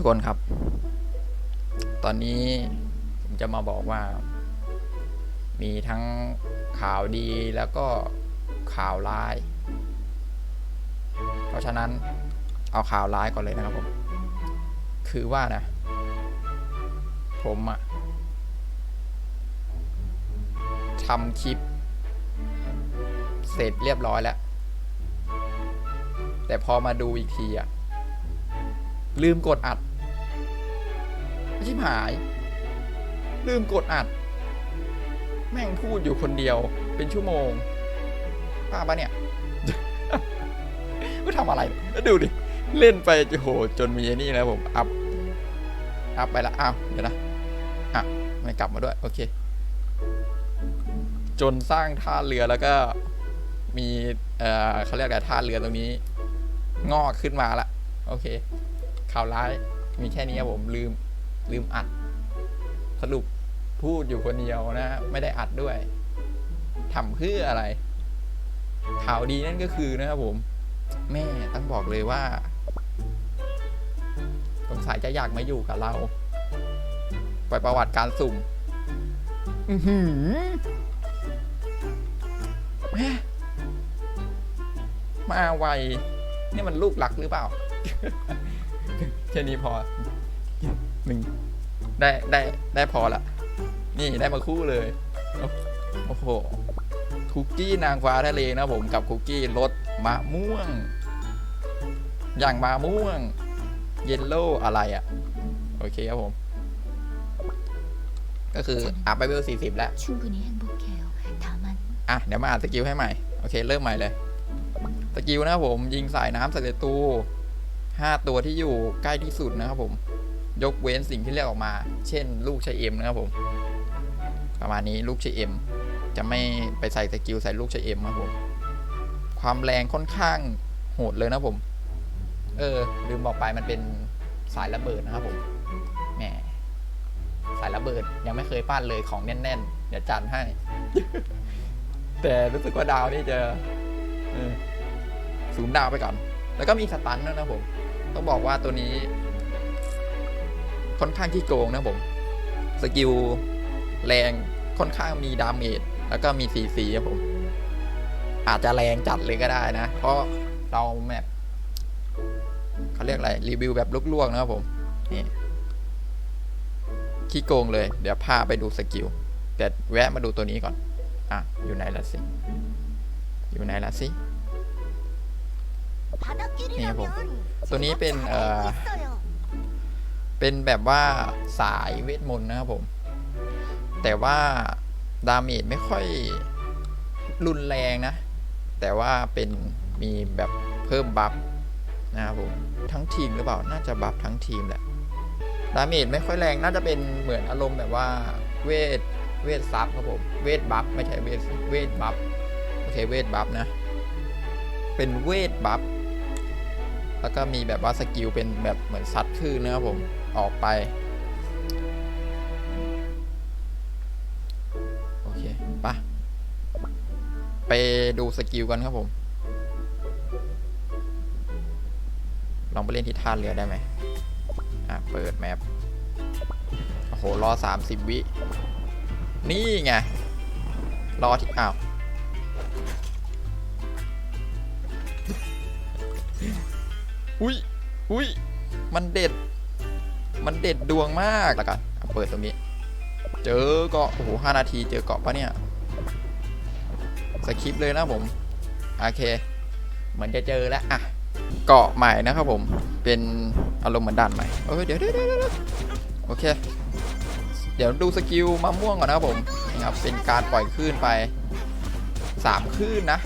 ทุกคนครับ ตอนนี้ผมจะมาบอกว่า มีทั้งข่าวดีแล้วก็ข่าวร้าย เพราะฉะนั้นเอาข่าวร้ายก่อนเลยนะครับผม คือว่านะ ผมอะทำคลิป เสร็จเรียบร้อยแล้ว แต่พอมาดูอีกทีอะลืมกดอัด ชิบหาย ลืมกดอัด แม่งพูดอยู่คนเดียวเป็นชั่วโมงป้าปะเนี่ยก็ทำอะไรแล้วดูดิ เล่นไปโอ้โหจนมีนี่แล้วผม อัพ อัพไปละอ้าว เดี๋ยวนะ อะ ไม่กลับมาด้วย โอเค จนสร้างท่าเรือแล้วก็มี เอ่อเขาเรียกอะไรท่าเรือตรงนี้ งอกขึ้นมาละ โอเคข่าวร้าย มีแค่นี้ครับผมลืม ลืมอัด สรุปพูดอยู่คนเดียวนะ ไม่ได้อัดด้วยทำเพื่ออะไร ข่าวดีนั่นก็คือนะครับผม แม่ต้องบอกเลยว่าสงสัยจะอยากมาอยู่กับเราไปประวัติการสุ่มแม่มาไว นี่มันลูกหลักหรือเปล่า แค่นี้พอ หนึ่งได้ได้ได้พอละ นี่ได้มาคู่เลย โอ้โห คุกกี้นางฟ้าทะเลนะผมกับคุกกี้รสมะม่วง อย่างมะม่วง เยลโล่อะไรอะ่ะ โอเคครับผม ก็คืออัพไปเวลสี่สิบแล้ว อะ เดี๋ยวมาอ่านสกิลให้ใหม่ โอเค เริ่มใหม่เลย สกิลนะครับผมยิงสายน้ำใส่ศัตรูห้าตัวที่อยู่ใกล้ที่สุดนะครับผม ยกเว้นสิ่งที่เรียกออกมา เช่น ลูกชายเอ็มนะครับผม ประมาณนี้ลูกชายเอ็มจะไม่ไปใส่สกิลใส่ลูกชายเอ็มครับผม ความแรงค่อนข้างโหดเลยนะผม เออ ลืมบอกไปมันเป็นสายระเบิดนะครับผม แหม สายระเบิดยังไม่เคยปั้นเลยของแน่น ๆ เดี๋ยวจัดให้ แต่รู้สึกว่าดาวนี่จะศูนย์ดาวไปก่อน แล้วก็มีสตันด้วยนะผม ต้องบอกว่าตัวนี้ ค่อนข้างที่โกงนะผม สกิลแรงค่อนข้างมีดาเมจแล้วก็มีซีซีครับผม อาจจะแรงจัดเลยก็ได้นะ เพราะเราแมปเขาเรียกอะไร รีวิวแบบลวกๆนะครับผม นี่ขี้โกงเลย เดี๋ยวพาไปดูสกิล แต่แวะมาดูตัวนี้ก่อน อะ อยู่ไหนละสิ อยู่ไหนละสินี่ครับผม ตัวนี้เป็นเอ่อ ป็นแบบว่าสายเวทมนต์นะครับผม แต่ว่าดาเมจไม่ค่อยรุนแรงนะ แต่ว่าเป็นมีแบบเพิ่มบัฟนะครับผม ทั้งทีมหรือเปล่า น่าจะบัฟทั้งทีมแหละ ดาเมจไม่ค่อยแรง น่าจะเป็นเหมือนอารมณ์แบบว่าเวทเวทซับครับผม เวทบัฟไม่ใช่เวทเวทบัฟ โอเคเวทบัฟนะ เป็นเวทบัฟ แล้วก็มีแบบว่าสกิลเป็นแบบเหมือนซัดคลื่นนะครับผม ออกไป โอเคปะไปดูสกิลกันครับผม ลองไปเล่นที่ท่าเรือได้ไหมอะ เปิดแมปโอ้โห รอ 30 วิ นี่ไง รอที่อ้าวอุ้ยอุ้ยมันเด็ด มันเด็ดดวงมากแล้วกันเปิดตรงนี้ เจอเกาะโอ้โหห้านาทีเจอเกาะปะเนี่ยสคริปเลยนะผมโอเคเหมือนจะเจอแล้วอะเกาะใหม่นะครับผมเป็นอารมณ์เหมือนด่านใหม่เอ้ยเดี๋ยวเดี๋ยวเดี๋ยวโอเค เดี๋ยวดูสกิลมะม่วงก่อนนะครับผมนี่ครับเป็นการปล่อยคลื่นไปสามคลื่นนะ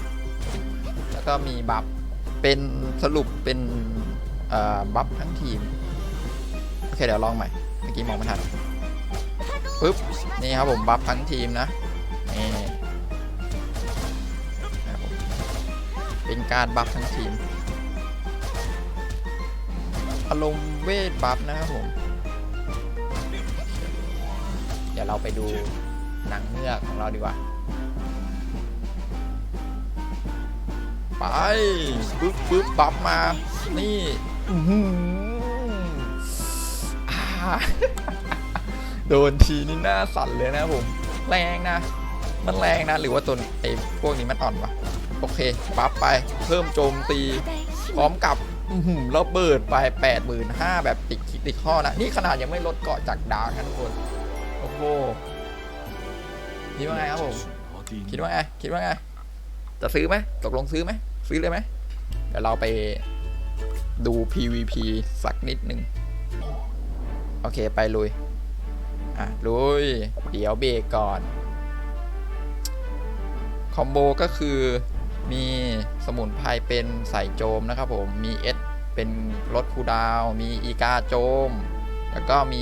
แล้วก็มีบัฟเป็นสรุปเป็นบัฟทั้งทีม อเคเดี๋ยวลองใหม่ เมื่อกี้มองไม่ทันปึ๊บ นี่ครับผมบัฟทั้งทีมนะ นี่นะผมเป็นการบัฟทั้งทีม อารมณ์เวทบัฟนะครับผม เดี๋ยวเราไปดูหนังเงือกของเราดีกว่า ไปปึ๊บปึ๊บบัฟมา นี่ อื้อ โดนทีนี่หน้าสั่นเลยนะผม แรงนะ มันแรงนะ หรือว่าตัวไอ้พวกนี้มันอ่อนวะโอเคปั๊บไป เพิ่มโจมตี พร้อมกับอื้อหือระเบิดไป 8 5 0 0 0 แบบติดคิดติดข้อนะ นี่ขนาดยังไม่ลดเกาะจากดาร์กนะทุกคน โอ้โหคิดว่าไงครับผม คิดว่าไง คิดว่าไง จะซื้อไหมตกลงซื้อไหม ซื้อเลยไหม เดี๋ยวเราไปดู PVP สักนิดหนึ่ง โอเคไปลุย อะ ลุย เดี๋ยวเบรกก่อน คอมโบก็คือมีสมุนไพรเป็นใส่โจมนะครับผม มีเอสเป็นลดคูดาว มีอีกาโจม แล้วก็มี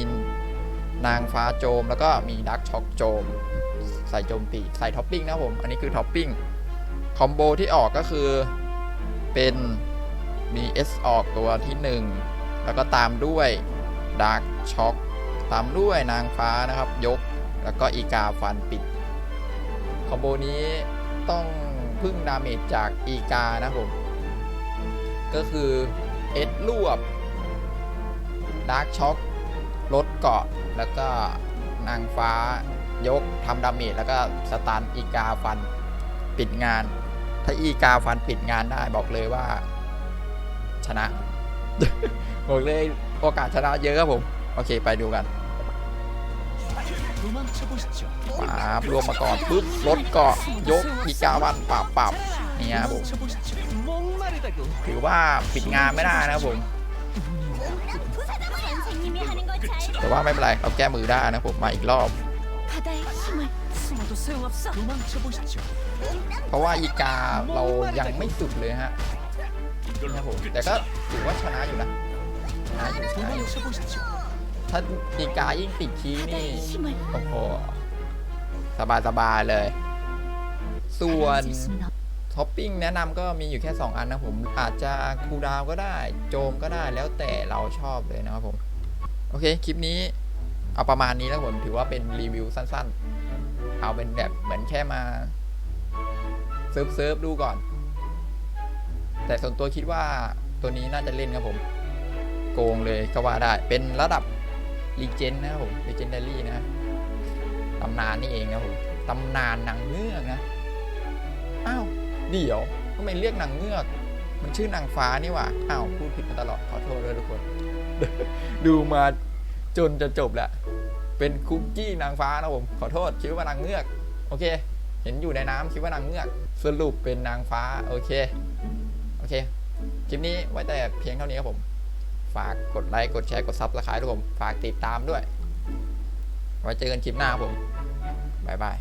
นางฟ้าโจม แล้วก็มีดักช็อกโจม ใส่โจมตีใส่ท็อปปิ้งนะผม อันนี้คือท็อปปิ้ง คอมโบที่ออกก็คือเป็นมี S ออกตัวที่ 1 แล้วก็ตามด้วย ดาร์กช็อกตามด้วยนางฟ้านะครับยก แล้วก็อีกาฟันปิดคอมโบนี้ต้องพึ่งดาเมจจากอีกานะผม ก็คือ S รวบดาร์กช็อกลดเกาะแล้วก็นางฟ้ายกทำดาเมจแล้วก็สตันอีกาฟันปิดงาน ถ้าอีกาฟันปิดงานได้บอกเลยว่า ชนะ บอกเลย โอกาสชนะเยอะครับผม โอเคไปดูกันปาบรวมมาก่อนปุ๊บรถเกาะยกอีกาวันปรับปรับนี่ยครับผมถือว่าปิดงานไม่ได้นะครับผม แต่ว่าไม่เป็นไรเอาแก้มือได้นะผมมาอีกรอบ เพราะว่าอีกาเรายังไม่จุดเลยฮะนะครับผมแต่ก็ถือว่าชนะอยู่นะ ถ้าตีกายิ่งติดชี้นี่ โอ้โห สบายสบายเลย ส่วนท็อปปิ้งแนะนำก็มีอยู่แค่ 2 อันนะผม อาจจะคูดาวก็ได้ โจมก็ได้แล้วแต่เราชอบเลยนะครับผม โอเค คลิปนี้เอาประมาณนี้แล้วผมถือว่าเป็นรีวิวสั้นๆ เอาเป็นแบบเหมือนแค่มาเซิร์ฟเซิฟดูก่อน แต่ส่วนตัวคิดว่าตัวนี้น่าจะเล่นครับผม โกงเลยก็ว่าได้เป็นระดับรีเจนนะครับผมรีเจนดารี่นะตำนานนี่เองนะผมตำนานหนังเงือกนะอ้าวเดี๋ยวทำไมเรียกนางเงือกมันชื่อนางฟ้านี่หว่าอ้าวพูดผิดมาตลอดขอโทษด้วยทุกคน ดูมาจนจะจบแล้วเป็นคุกกี้นางฟ้านะผมขอโทษคิดว่านางเงือก โอเค เห็นอยู่ในน้ำคิดว่านางเงือก สรุปเป็นนางฟ้า โอเค โอเค คลิปนี้ไว้แต่เพียงเท่านี้ครับผม ฝากกดไลค์ กดแชร์ กดซับสไครต์ด้วยผม ฝากติดตามด้วย ไว้เจอกันคลิปหน้าผม บ๊ายบาย